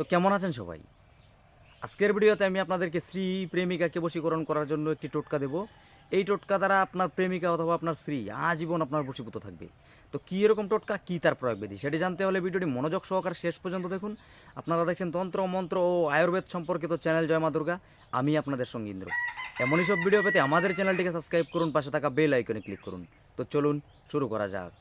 তো কেমন আছেন সবাই? আজকের ভিডিওতে আমি আপনাদেরকে স্ত্রী প্রেমিকাকে বশীকরণ করার জন্য একটি টোটকা দেব। এই টোটকা দ্বারা আপনার প্রেমিকা অথবা আপনার স্ত্রী আজীবন আপনার বশীভূত থাকবে। তো কী এরকম টোটকা, কী তার প্রয়োগ বিধি সেটি জানতে হলে ভিডিওটি মনোযোগ সহকারে শেষ পর্যন্ত দেখুন। আপনারা দেখছেন তন্ত্র, মন্ত্র ও আয়ুর্বেদ সম্পর্কিত চ্যানেল জয় মা দুর্গা। আমি আপনাদের সঙ্গে ইন্দ্র। এমনই সব ভিডিও পেতে আমাদের চ্যানেলটিকে সাবস্ক্রাইব করুন, পাশে থাকা বেল আইকনে ক্লিক করুন। তো চলুন, শুরু করা যাক।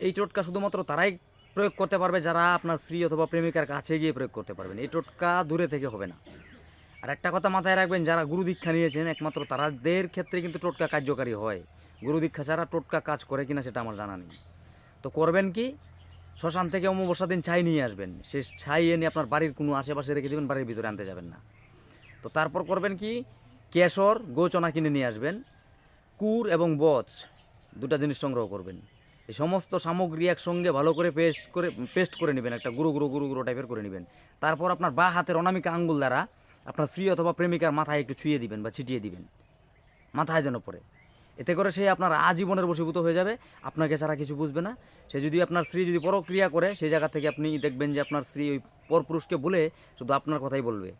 এই টোটকা শুধুমাত্র তারাই প্রয়োগ করতে পারবে, যারা আপনার স্ত্রী অথবা প্রেমিকার কাছে গিয়ে প্রয়োগ করতে পারবেন। এই টোটকা দূরে থেকে হবে না। আর একটা কথা মাথায় রাখবেন, যারা গুরু দীক্ষা নিয়েছেন, একমাত্র তারাদের ক্ষেত্রে কিন্তু টোটকা কার্যকারী হয়। গুরু দীক্ষা ছাড়া টোটকা কাজ করে কিনা সেটা আমার জানা নেই। তো করবেন কি? শ্মশান থেকে অমাবস্যা দিন ছাই নিয়ে আসবেন। সে ছাই এনে আপনার বাড়ির কোনো আশেপাশে রেখে দেবেন, বাড়ির ভিতরে আনতে যাবেন না। তো তারপর করবেন কি? কেশর গোচনা কিনে নিয়ে আসবেন। কুর এবং বচ, দুটা জিনিস সংগ্রহ করবেন। এই সমস্ত সামগ্রী একসঙ্গে ভালো করে পেস্ট করে পেস্ট করে নেবেন, একটা গুঁড়ো গুঁড়ো গুঁড়ো গুঁড়ো টাইপের করে নেবেন। তারপর আপনার বা হাতের অনামিকা আঙ্গুল দ্বারা আপনার স্ত্রী অথবা প্রেমিকার মাথায় একটু ছুঁয়ে দিবেন বা ছিটিয়ে দিবেন, মাথায় যেন পড়ে। এতে করে সে আপনার আজীবনের বশীভূত হয়ে যাবে, আপনাকে ছাড়া কিছু বুঝবে না। সে যদি আপনার স্ত্রী যদি পরক্রিয়া করে সেই জায়গা থেকে আপনি দেখবেন যে আপনার স্ত্রী ওই পরপুরুষকে বলে শুধু আপনার কথাই বলবে।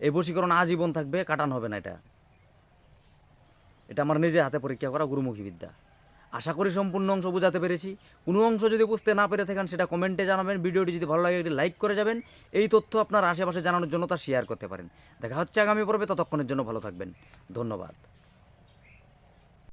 এই বশীকরণ আজীবন থাকবে, কাটান হবে না এটা। এটা আমার নিজের হাতে পরীক্ষা করা গুরুমুখী বিদ্যা আশা করি সম্পূর্ণ অংশ বোঝাতে পেরেছি। কোনো অংশ যদি বুঝতে না পেরে থাকেন, সেটা কমেন্টে জানাবেন। ভিডিওটি যদি ভালো লাগে, একটি লাইক করে যাবেন। এই তথ্য আপনার আশেপাশে জানানোর জন্য তা শেয়ার করতে পারেন। দেখা হচ্ছে আগামী পর্বে, ততক্ষণের জন্য ভালো থাকবেন। ধন্যবাদ।